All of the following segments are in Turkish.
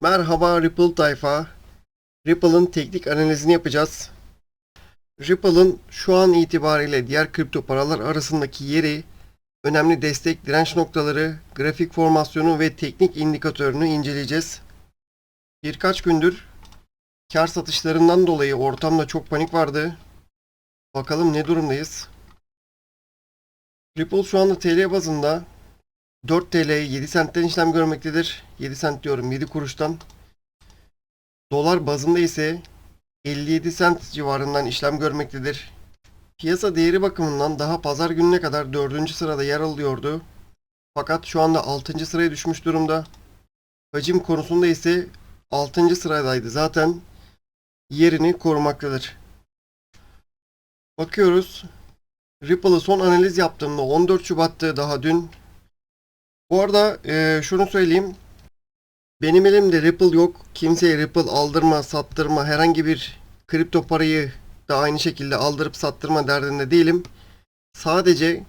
Merhaba Ripple tayfa. Ripple'ın teknik analizini yapacağız. Ripple'ın şu an itibariyle diğer kripto paralar arasındaki yeri, önemli destek direnç noktaları, grafik formasyonu ve teknik indikatörünü inceleyeceğiz. Birkaç gündür kar satışlarından dolayı ortamda çok panik vardı. Bakalım ne durumdayız. Ripple şu anda TL bazında 4 TL 7 sentten işlem görmektedir. 7 sent diyorum 7 kuruştan. Dolar bazında ise 57 sent civarından işlem görmektedir. Piyasa değeri bakımından daha pazar gününe kadar 4. sırada yer alıyordu. Fakat şu anda 6. sıraya düşmüş durumda. Hacim konusunda ise 6. sıradaydı zaten. Yerini korumaktadır. Bakıyoruz. Ripple'ı son analiz yaptığımda 14 Şubat'tı daha dün. Bu arada e, şunu söyleyeyim. Benim elimde Ripple yok. Kimseye Ripple aldırma, sattırma, herhangi bir kripto parayı da aynı şekilde aldırıp sattırma derdinde değilim. Sadece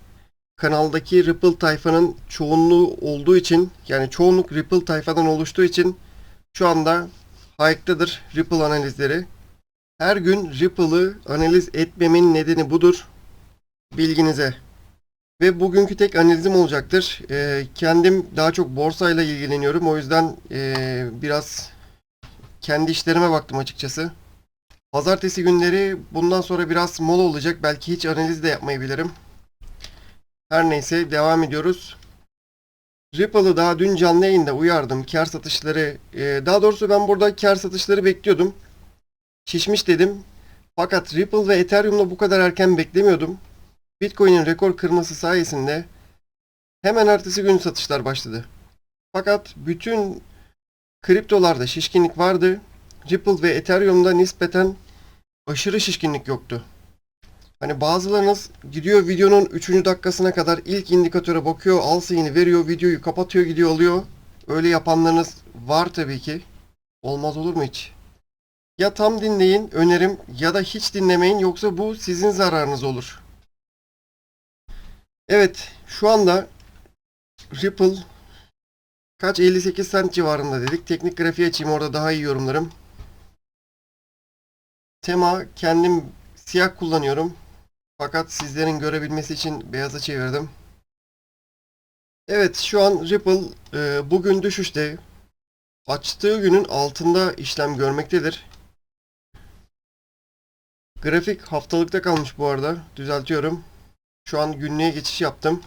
kanaldaki Ripple tayfanın çoğunluğu olduğu için yani çoğunluk Ripple tayfadan oluştuğu için şu anda hype'dadır Ripple analizleri. Her gün Ripple'ı analiz etmemin nedeni budur. Bilginize. Ve bugünkü tek analizim olacaktır. Ee, kendim daha çok borsayla ilgileniyorum. O yüzden ee, biraz kendi işlerime baktım açıkçası. Pazartesi günleri bundan sonra biraz mola olacak. Belki hiç analiz de yapmayabilirim. Her neyse devam ediyoruz. Ripple'ı daha dün canlı yayında uyardım. Kar satışları, ee, daha doğrusu ben burada kar satışları bekliyordum. Şişmiş dedim. Fakat Ripple ve Ethereum'la bu kadar erken beklemiyordum. Bitcoin'in rekor kırması sayesinde hemen ertesi gün satışlar başladı. Fakat bütün kriptolarda şişkinlik vardı. Ripple ve Ethereum'da nispeten aşırı şişkinlik yoktu. Hani bazılarınız gidiyor videonun 3. dakikasına kadar ilk indikatöre bakıyor, al sayını veriyor, videoyu kapatıyor, gidiyor alıyor. Öyle yapanlarınız var tabii ki. Olmaz olur mu hiç? Ya tam dinleyin, önerim ya da hiç dinlemeyin yoksa bu sizin zararınız olur. Evet, şu anda Ripple kaç 58 cent civarında dedik. Teknik grafiği açayım orada daha iyi yorumlarım. Tema kendim siyah kullanıyorum. Fakat sizlerin görebilmesi için beyaza çevirdim. Evet, şu an Ripple e, bugün düşüşte. Açtığı günün altında işlem görmektedir. Grafik haftalıkta kalmış bu arada. Düzeltiyorum. Şu an günlüğe geçiş yaptım.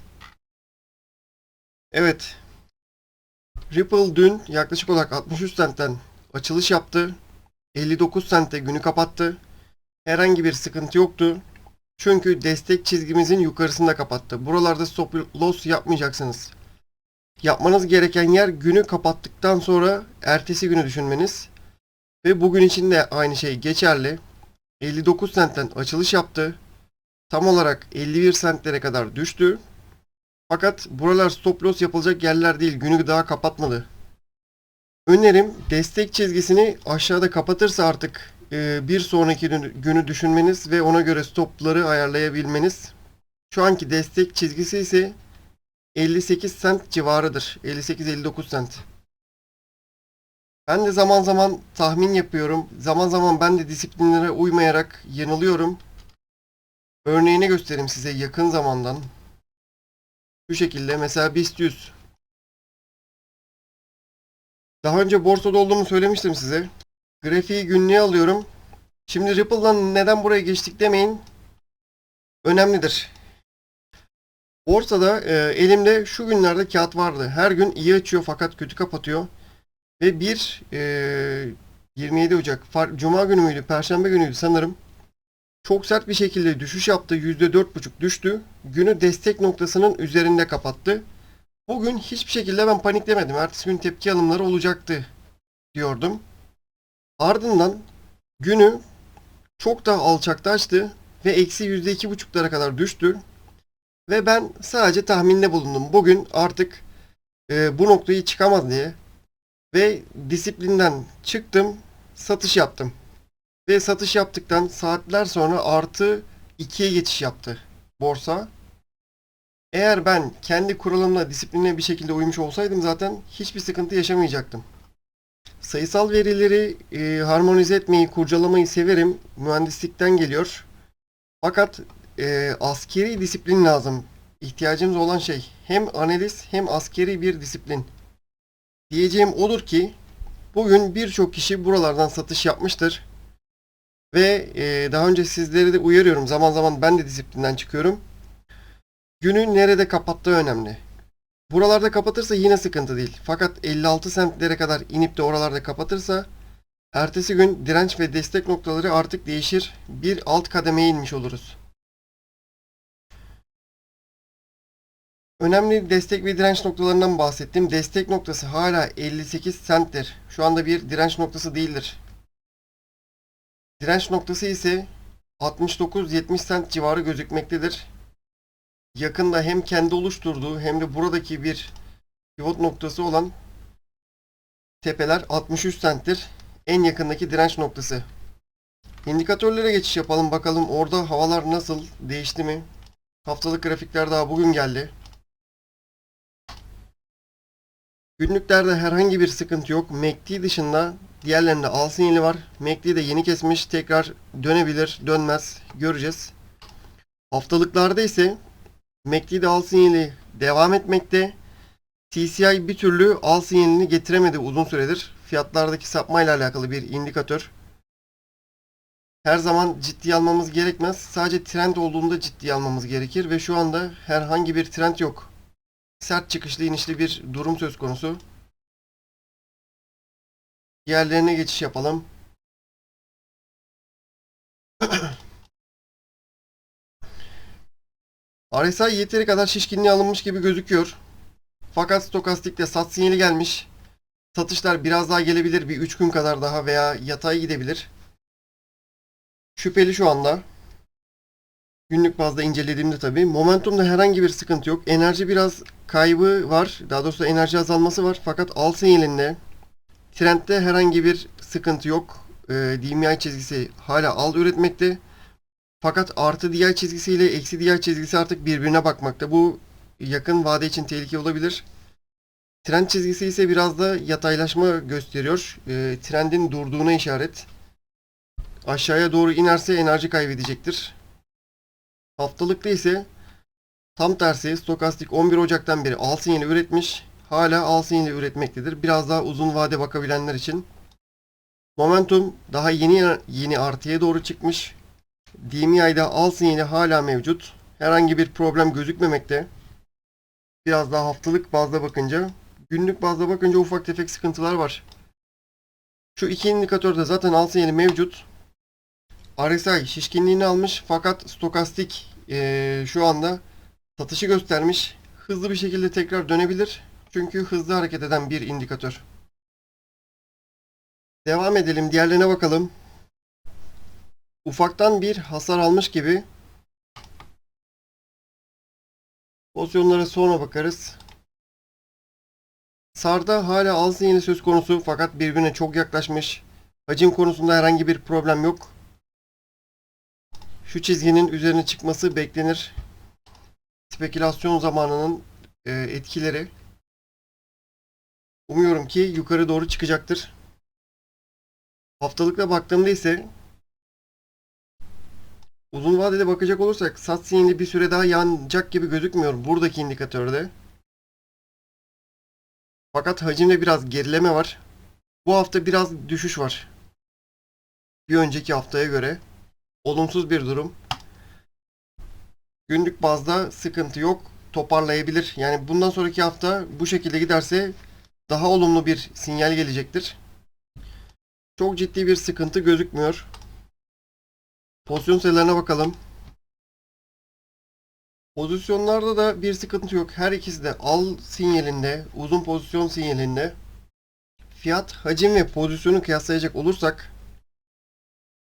Evet. Ripple dün yaklaşık olarak 63 centten açılış yaptı. 59 centte günü kapattı. Herhangi bir sıkıntı yoktu. Çünkü destek çizgimizin yukarısında kapattı. Buralarda stop loss yapmayacaksınız. Yapmanız gereken yer günü kapattıktan sonra ertesi günü düşünmeniz. Ve bugün için de aynı şey geçerli. 59 centten açılış yaptı tam olarak 51 sentlere kadar düştü. Fakat buralar stop loss yapılacak yerler değil. Günü daha kapatmadı. Önerim destek çizgisini aşağıda kapatırsa artık e, bir sonraki günü düşünmeniz ve ona göre stopları ayarlayabilmeniz. Şu anki destek çizgisi ise 58 sent civarıdır. 58-59 sent. Ben de zaman zaman tahmin yapıyorum. Zaman zaman ben de disiplinlere uymayarak yanılıyorum. Örneğini göstereyim size yakın zamandan. Şu şekilde mesela BIST 100. Daha önce borsada olduğumu söylemiştim size. Grafiği günlüğe alıyorum. Şimdi Ripple'dan neden buraya geçtik demeyin. Önemlidir. Borsada e, elimde şu günlerde kağıt vardı. Her gün iyi açıyor fakat kötü kapatıyor. Ve bir e, 27 Ocak, Cuma günü müydü, Perşembe günüydü sanırım çok sert bir şekilde düşüş yaptı. %4,5 düştü. Günü destek noktasının üzerinde kapattı. Bugün hiçbir şekilde ben paniklemedim. Ertesi gün tepki alımları olacaktı diyordum. Ardından günü çok daha alçakta açtı ve eksi %2,5'lara kadar düştü. Ve ben sadece tahminde bulundum. Bugün artık e, bu noktayı çıkamaz diye. Ve disiplinden çıktım, satış yaptım ve satış yaptıktan saatler sonra artı 2'ye geçiş yaptı borsa. Eğer ben kendi kuralımla disipline bir şekilde uymuş olsaydım zaten hiçbir sıkıntı yaşamayacaktım. Sayısal verileri e, harmonize etmeyi, kurcalamayı severim. Mühendislikten geliyor. Fakat e, askeri disiplin lazım. İhtiyacımız olan şey hem analiz hem askeri bir disiplin. Diyeceğim odur ki bugün birçok kişi buralardan satış yapmıştır. Ve e, daha önce sizleri de uyarıyorum. Zaman zaman ben de disiplinden çıkıyorum. Günü nerede kapattığı önemli. Buralarda kapatırsa yine sıkıntı değil. Fakat 56 semtlere kadar inip de oralarda kapatırsa ertesi gün direnç ve destek noktaları artık değişir. Bir alt kademeye inmiş oluruz. Önemli destek ve direnç noktalarından bahsettim. Destek noktası hala 58 senttir. Şu anda bir direnç noktası değildir. Direnç noktası ise 69-70 sent civarı gözükmektedir. Yakında hem kendi oluşturduğu hem de buradaki bir pivot noktası olan tepeler 63 senttir. En yakındaki direnç noktası. İndikatörlere geçiş yapalım bakalım orada havalar nasıl değişti mi? Haftalık grafikler daha bugün geldi. Günlüklerde herhangi bir sıkıntı yok. MACD dışında diğerlerinde al sinyali var. MACD de yeni kesmiş. Tekrar dönebilir, dönmez. Göreceğiz. Haftalıklarda ise MACD'de al sinyali devam etmekte. TCI bir türlü al sinyalini getiremedi uzun süredir. Fiyatlardaki sapmayla alakalı bir indikatör. Her zaman ciddiye almamız gerekmez. Sadece trend olduğunda ciddiye almamız gerekir ve şu anda herhangi bir trend yok. Sert çıkışlı inişli bir durum söz konusu. Diğerlerine geçiş yapalım. RSI yeteri kadar şişkinliğe alınmış gibi gözüküyor. Fakat stokastikte sat sinyali gelmiş. Satışlar biraz daha gelebilir. Bir 3 gün kadar daha veya yatay gidebilir. Şüpheli şu anda. Günlük bazda incelediğimde tabii. Momentumda herhangi bir sıkıntı yok. Enerji biraz kaybı var. Daha doğrusu enerji azalması var. Fakat al sinyalinde trendde herhangi bir sıkıntı yok. E, DMI çizgisi hala al üretmekte. Fakat artı DI çizgisiyle eksi DI çizgisi artık birbirine bakmakta. Bu yakın vade için tehlike olabilir. Trend çizgisi ise biraz da yataylaşma gösteriyor. E, trendin durduğuna işaret. Aşağıya doğru inerse enerji kaybedecektir. Haftalıkta ise tam tersi stokastik 11 Ocak'tan beri al sinyali üretmiş. Hala al sinyali üretmektedir. Biraz daha uzun vade bakabilenler için. Momentum daha yeni yeni artıya doğru çıkmış. DMI'de al sinyali hala mevcut. Herhangi bir problem gözükmemekte. Biraz daha haftalık bazda bakınca. Günlük bazda bakınca ufak tefek sıkıntılar var. Şu iki indikatörde zaten al sinyali mevcut. RSI şişkinliğini almış fakat stokastik eee, şu anda satışı göstermiş. Hızlı bir şekilde tekrar dönebilir. Çünkü hızlı hareket eden bir indikatör. Devam edelim. Diğerlerine bakalım. Ufaktan bir hasar almış gibi. Pozisyonlara sonra bakarız. Sarda hala al sinyali söz konusu fakat birbirine çok yaklaşmış. Hacim konusunda herhangi bir problem yok. Şu çizginin üzerine çıkması beklenir. Spekülasyon zamanının e, etkileri. Umuyorum ki yukarı doğru çıkacaktır. Haftalıkla baktığımda ise uzun vadede bakacak olursak sat sinyali bir süre daha yanacak gibi gözükmüyor buradaki indikatörde. Fakat hacimde biraz gerileme var. Bu hafta biraz düşüş var. Bir önceki haftaya göre olumsuz bir durum. Günlük bazda sıkıntı yok. Toparlayabilir. Yani bundan sonraki hafta bu şekilde giderse daha olumlu bir sinyal gelecektir. Çok ciddi bir sıkıntı gözükmüyor. Pozisyon sayılarına bakalım. Pozisyonlarda da bir sıkıntı yok. Her ikisi de al sinyalinde, uzun pozisyon sinyalinde. Fiyat, hacim ve pozisyonu kıyaslayacak olursak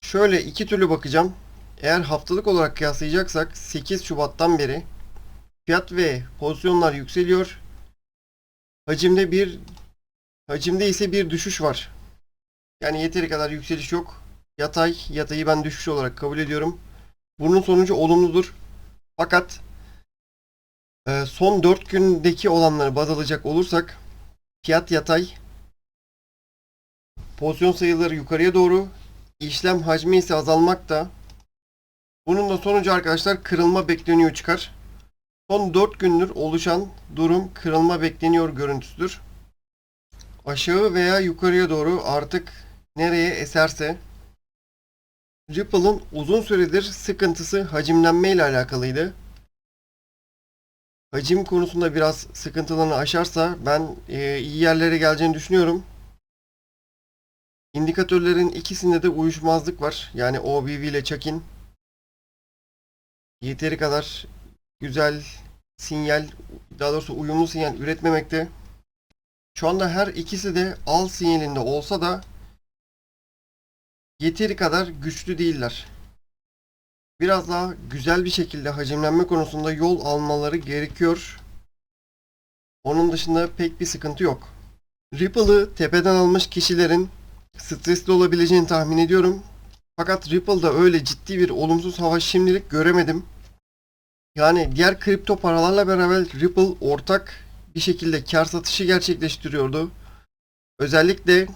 şöyle iki türlü bakacağım. Eğer haftalık olarak kıyaslayacaksak 8 Şubat'tan beri fiyat ve pozisyonlar yükseliyor. Hacimde bir hacimde ise bir düşüş var. Yani yeteri kadar yükseliş yok. Yatay, yatayı ben düşüş olarak kabul ediyorum. Bunun sonucu olumludur. Fakat e, son 4 gündeki olanları baz alacak olursak fiyat yatay Pozisyon sayıları yukarıya doğru. işlem hacmi ise azalmakta. Bunun da sonucu arkadaşlar kırılma bekleniyor çıkar. Son 4 gündür oluşan durum kırılma bekleniyor görüntüsüdür. Aşağı veya yukarıya doğru artık nereye eserse Ripple'ın uzun süredir sıkıntısı hacimlenme ile alakalıydı. Hacim konusunda biraz sıkıntılarını aşarsa ben e, iyi yerlere geleceğini düşünüyorum. İndikatörlerin ikisinde de uyuşmazlık var. Yani OBV ile Çakin. Yeteri kadar güzel sinyal, daha doğrusu uyumlu sinyal üretmemekte. Şu anda her ikisi de al sinyalinde olsa da yeteri kadar güçlü değiller. Biraz daha güzel bir şekilde hacimlenme konusunda yol almaları gerekiyor. Onun dışında pek bir sıkıntı yok. Ripple'ı tepeden almış kişilerin stresli olabileceğini tahmin ediyorum. Fakat Ripple'da öyle ciddi bir olumsuz hava şimdilik göremedim. Yani diğer kripto paralarla beraber Ripple ortak bir şekilde kar satışı gerçekleştiriyordu. Özellikle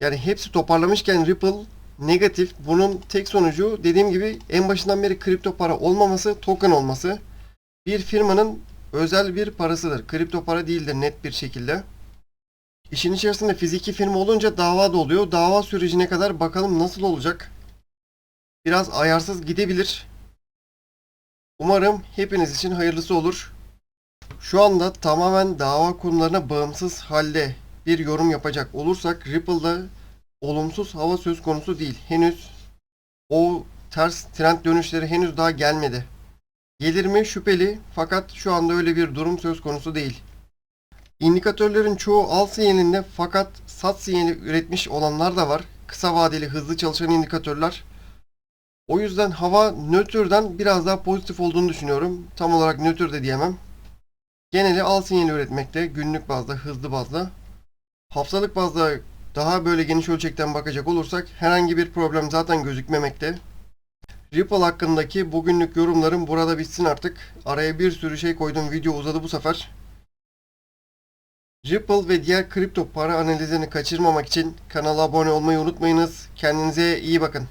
yani hepsi toparlamışken Ripple negatif. Bunun tek sonucu dediğim gibi en başından beri kripto para olmaması, token olması. Bir firmanın özel bir parasıdır. Kripto para değildir net bir şekilde. İşin içerisinde fiziki firma olunca dava da oluyor. Dava sürecine kadar bakalım nasıl olacak. Biraz ayarsız gidebilir. Umarım hepiniz için hayırlısı olur. Şu anda tamamen dava konularına bağımsız halde bir yorum yapacak olursak Ripple'da olumsuz hava söz konusu değil. Henüz o ters trend dönüşleri henüz daha gelmedi. Gelir mi şüpheli fakat şu anda öyle bir durum söz konusu değil. İndikatörlerin çoğu al sinyalinde fakat sat sinyali üretmiş olanlar da var. Kısa vadeli hızlı çalışan indikatörler. O yüzden hava nötrden biraz daha pozitif olduğunu düşünüyorum. Tam olarak nötr de diyemem. Geneli al sinyali üretmekte günlük bazda, hızlı bazda. Haftalık bazda daha böyle geniş ölçekten bakacak olursak herhangi bir problem zaten gözükmemekte. Ripple hakkındaki bugünlük yorumlarım burada bitsin artık. Araya bir sürü şey koydum. Video uzadı bu sefer. Ripple ve diğer kripto para analizlerini kaçırmamak için kanala abone olmayı unutmayınız. Kendinize iyi bakın.